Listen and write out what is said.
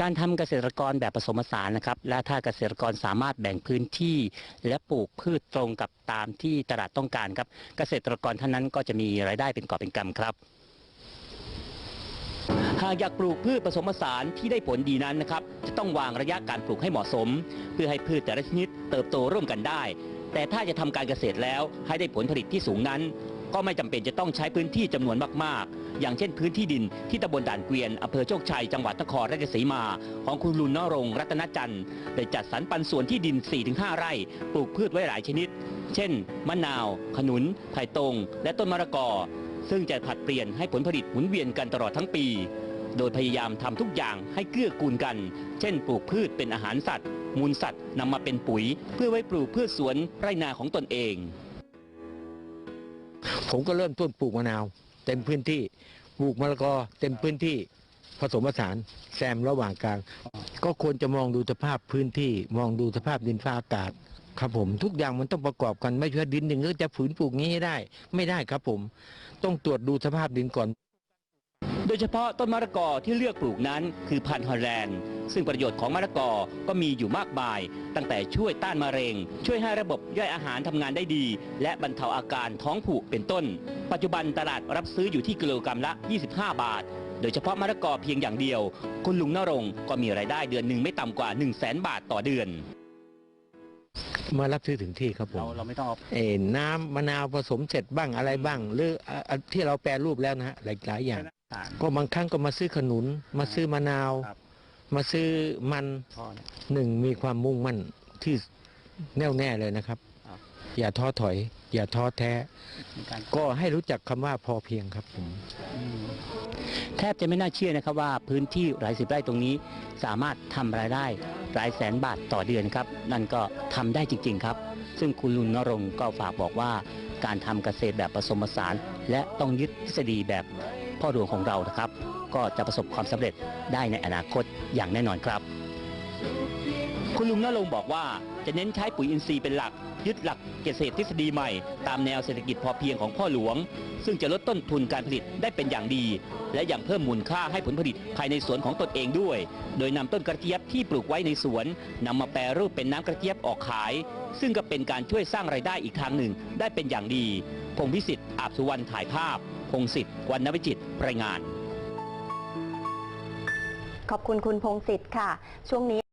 การทำเกษตรกรแบบผสมผสานนะครับ และถ้าเกษตรกรสามารถแบ่งพื้นที่ และปลูกพืชตรงกับตามที่ตลาดต้องการครับ เกษตรกรท่านนั้นก็จะมีรายได้เป็นกอบเป็นกำครับหากอยากปลูกพืชผสมผสานที่ได้ผลดีนั้นนะครับ จะต้องวางระยะการปลูกให้เหมาะสม เพื่อให้พืชแต่ละชนิดเติบโตร่วมกันได้ แต่ถ้าจะทำการเกษตรแล้วให้ได้ผลผลิตที่สูงนั้น ก็ไม่จำเป็นจะต้องใช้พื้นที่จำนวนมากๆ อย่างเช่นพื้นที่ดินที่ตำบลด่านเกวียนอำเภอโชคชัย จังหวัดนครราชสีมา ของคุณลุนนรงรัตนจันทร์ได้จัดสรรปันส่วนที่ดิน 4-5 ไร่ปลูกพืชไว้หลายชนิด เช่น มะนาว ขนุน ไผ่ตรง และต้นมะละกอ ซึ่งจะผัดเปลี่ยนให้ผลผลิตหมุนเวียนกันตลอดทั้งปี โดยพยายามทำทุกอย่างให้เกื้อกูลกัน เช่น ปลูกพืชเป็นอาหารสัตว์ มูลสัตว์นำมาเป็นปุ๋ย เพื่อไว้ปลูกพืชสวนไร่นาของตนเอง ผมก็เริ่มต้นปลูกมะนาว เต็มพื้นที่ปลูกมะละกอเต็มพื้นที่ผสมผสานแซมระหว่างกลาง ก็ควรจะมองดูสภาพพื้นที่ มองดูสภาพดินฟ้าอากาศครับผม ทุกอย่างมันต้องประกอบกันไม่ใช่ดินหนึ่งก็จะฝืนปลูกงี้ได้ ไม่ได้ครับผม ต้องตรวจดูสภาพดินก่อน โดยเฉพาะต้นมะละกอที่เลือกปลูกนั้นคือพันธุ์ฮอลแลนด์ ซึ่งประโยชน์ของมะละกอก็มีอยู่มากมาย ตั้งแต่ช่วยต้านมะเร็ง ช่วยให้ระบบย่อยอาหารทำงานได้ดี และบรรเทาอาการท้องผูกเป็นต้น ปัจจุบันตลาดรับซื้ออยู่ที่กิโลกรัมละ 25 บาท โดยเฉพาะมะละกอเพียงอย่างเดียว คุณลุงนรงค์ก็มีรายได้เดือนหนึ่งไม่ต่ำกว่า 1 0 0 0 0แบาทต่อเดือนมารับซื้อถึงที่ครับผมเราเราไม่ต้องเอาเอ่อน้ำมะนาวผสมเสร็จบ้างอะไรบ้าง หรืออะอะที่เราแปรรูปแล้วนะฮะหลายหลายอย่าง ก็บางครั้งก็มาซื้อขนุน มาซื้อมะนาวครับมาซื้อมันพ่อเนี่ยหนึ่งมีความมุ่งมั่นที่แน่วแน่เลยนะครับครับอย่าท้อถอย อย่าท้อแท้ในการก็ให้รู้จักคำว่าพอเพียงครับผมแทบจะไม่น่าเชื่อนะครับว่าพื้นที่หลายสิบไร่ตรงนี้ สามารถทำรายได้หลายแสนบาทต่อเดือนครับ นั่นก็ทำได้จริง ๆ ครับ ซึ่งคุณลุนนรงค์ก็ฝากบอกว่า การทำเกษตรแบบผสมผสาน และต้องยึดทฤษฎีแบบ พ่อหลวงของเรานะครับ ก็จะประสบความสำเร็จได้ในอนาคตอย่างแน่นอนครับ คุณลุงนรงบอกว่าจะเน้นใช้ปุ๋ยอินทรีย์เป็นหลัก ยึดหลักเกษตรทฤษฎีใหม่ ตามแนวเศรษฐกิจพอเพียงของพ่อหลวง ซึ่งจะลดต้นทุนการผลิตได้เป็นอย่างดี และยังเพิ่มมูลค่าให้ผลผลิตภายในสวนของตนเองด้วย โดยนำต้นกระเจี๊ยบที่ปลูกไว้ในสวนนำมาแปรรูปเป็นน้ำกระเจี๊ยบออกขาย ซึ่งก็เป็นการช่วยสร้างไรายได้อีกทางหนึ่งได้เป็นอย่างดีพงพิสิทธิ์อาบสุวรรณถ่ายภาพ พงศิษฐ์วรรณวิจิตรรายงาน ขอบคุณคุณพงศิษฐ์ค่ะ ช่วงนี้